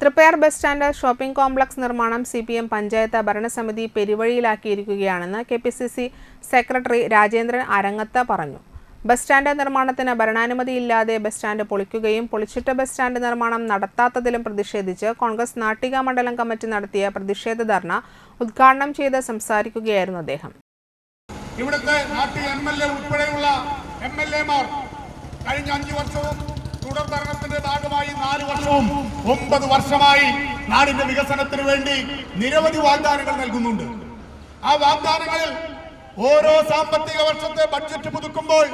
Triprayar bus stand shopping complex നിർമ്മാണം C P M panchayat ഭരണസമിതി പെരുവഴിയിലാക്കിയിരിക്കുകയാണെന്ന് K P C C secretary Rajendran Arangath പറഞ്ഞു. Bus stand നിർമ്മാണത്തിന് ഭരണാനുമതിയില്ലാതെ bus stand പൊളിക്കുകയും പൊളിച്ചിട്ട ബസ് സ്റ്റാൻഡ് നിർമ്മാണം നടത്താത്തതിലും പ്രതിഷേധിച്ച് കോൺഗ്രസ് നാട്ടിക മണ്ഡലം കമ്മിറ്റി നടത്തിയ പ്രതിഷേധ ധർണ ഉദ്ഘാടനം ചെയ്ത് സംസാരിക്കുകയായിരുന്നു അദ്ദേഹം. ഇവിടുത്തെ ഉൾപ്പെടെയുള്ള കഴിഞ്ഞ അഞ്ചു വർഷവും തുടർ ഭരണത്തിന്റെ ഭാഗമായി വർഷവും ഒമ്പത് വർഷമായി നാടിന്റെ വികസനത്തിന് വേണ്ടി നിരവധി വാഗ്ദാനങ്ങൾ നൽകുന്നുണ്ട്. ആ വാഗ്ദാനങ്ങളിൽ ഓരോ സാമ്പത്തിക വർഷത്തെ ബഡ്ജറ്റ് പുതുക്കുമ്പോൾ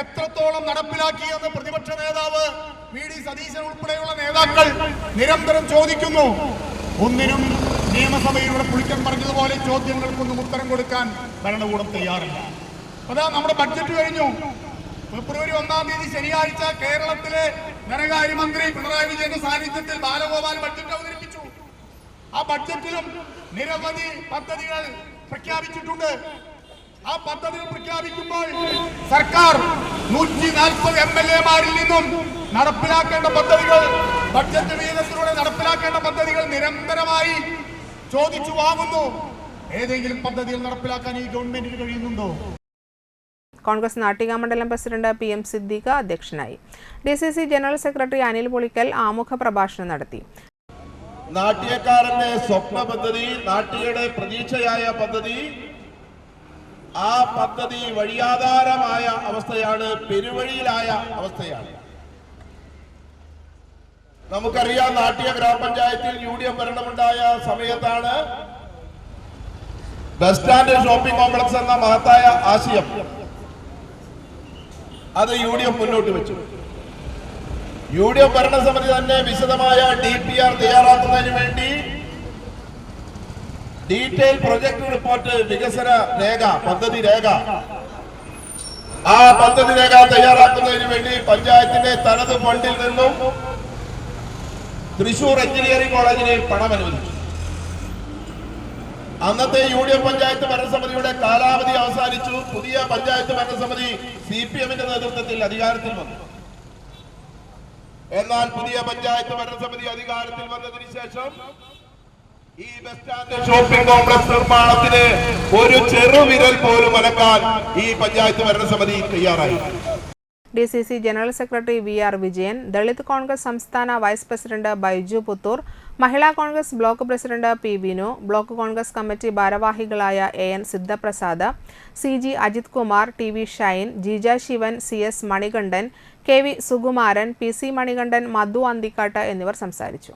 എത്രത്തോളം നടപ്പിലാക്കി എന്ന് പ്രതിപക്ഷ നേതാവ് വി. ഡി. സതീശൻ ഉൾപ്പെടെയുള്ള നേതാക്കൾ നിരന്തരം ചോദിക്കുന്നു. ഒന്നിനും നിയമസഭയിലൂടെ പുളിക്കൻ പറഞ്ഞതുപോലെ ചോദ്യങ്ങൾക്കൊന്നും ഉത്തരം കൊടുക്കാൻ ഭരണകൂടം തയ്യാറില്ല. അതാ നമ്മുടെ ബഡ്ജറ്റ് കഴിഞ്ഞു. ഫെബ്രുവരി ഒന്നാം തീയതി ശനിയാഴ്ച കേരളത്തിലെ ധനകാര്യമന്ത്രി പിണറായി വിജയന്റെ സാന്നിധ്യത്തിൽ ബാലഗോപാൽ ബഡ്ജറ്റ് അവതരിപ്പിച്ചു. ആ ബഡ്ജറ്റിലും നിരവധി പദ്ധതികൾ പ്രഖ്യാപിച്ചിട്ടുണ്ട്. ആ പദ്ധതികൾ പ്രഖ്യാപിക്കുമ്പോൾ സർക്കാർ നൂറ്റി നാൽപ്പത് എം എൽ എമാരിൽ നിന്നും നടപ്പിലാക്കേണ്ട പദ്ധതികൾ ബഡ്ജറ്റ് വിഹിതത്തിലൂടെ നടപ്പിലാക്കേണ്ട പദ്ധതികൾ നിരന്തരമായി ചോദിച്ചു വാങ്ങുന്നു. ഏതെങ്കിലും പദ്ധതികൾ നടപ്പിലാക്കാൻ ഈ ഗവൺമെന്റിന് കഴിയുന്നുണ്ടോ? കോൺഗ്രസ് നാട്ടിക മണ്ഡലം പ്രസിഡന്റ് പി എം സിദ്ദീഖ് അധ്യക്ഷനായി. D C C general secretary Anil Polikkal ആമുഖ പ്രഭാഷണം നടത്തി. നാട്യക്കാരന്റെ സ്വപ്ന പദ്ധതി നാട്ടികയുടെ പ്രതീക്ഷയായ പദ്ധതി ആ പദ്ധതി വഴിയാധാരമായ അവസ്ഥയാണ് പെരുവഴിയിലായ അവസ്ഥയാണ്. നമുക്കറിയാം നാട്ടിക ഗ്രാമപഞ്ചായത്തിൽ യു ഡി എഫ് ഭരണമുണ്ടായ സമയത്താണ് ബസ് സ്റ്റാൻഡ് ഷോപ്പിംഗ് കോംപ്ലക്സ് എന്ന മഹത്തായ ആശയം അത് യു ഡി എഫ് മുന്നോട്ട് വെച്ചു. യു ഡി എഫ് ഭരണസമിതി തന്നെ വിശദമായ ഡി പി ആർ തയ്യാറാക്കുന്നതിന് വേണ്ടി ഡീറ്റെയിൽ പ്രൊജക്ട് റിപ്പോർട്ട് വികസന രേഖ പദ്ധതി രേഖ. ആ പദ്ധതി രേഖ തയ്യാറാക്കുന്നതിന് വേണ്ടി പഞ്ചായത്തിന്റെ തനത് ഫണ്ടിൽ നിന്നും തൃശൂർ എഞ്ചിനീയറിംഗ് കോളേജിന് പണം അനുവദിച്ചു. അന്നത്തെ യു ഡി എഫ് പഞ്ചായത്ത് ഭരണസമിതിയുടെ കാലാവധി അവസാനിച്ചു. പുതിയ പഞ്ചായത്ത് ഭരണസമിതി സി പി എമ്മിന്റെ നേതൃത്വത്തിൽ അധികാരത്തിൽ വന്നു. എന്നാൽ പുതിയ പഞ്ചായത്ത് ഭരണസമിതി അധികാരത്തിൽ വന്നതിന് ശേഷം ഈ ബസ് സ്റ്റാൻഡ് ഷോപ്പിംഗ് കോംപ്ലക്സ് നിർമ്മാണത്തിന് ഒരു ചെറുവിരൽ പോലും അനക്കാൻ ഈ പഞ്ചായത്ത് ഭരണസമിതി തയ്യാറായി. D C C general secretary V R Vijayan Dalit Congress സംസ്ഥാന vice president Baiju Puthur Mahila Congress block president P Vinu block Congress committee ഭാരവാഹികളായ A N Siddhaprasad C G Ajith Kumar T V Shine Jija Sivan C S Manikandan K V Sukumaran P C Manikandan Madhu Anthikkad എന്നിവർ സംസാരിച്ചു.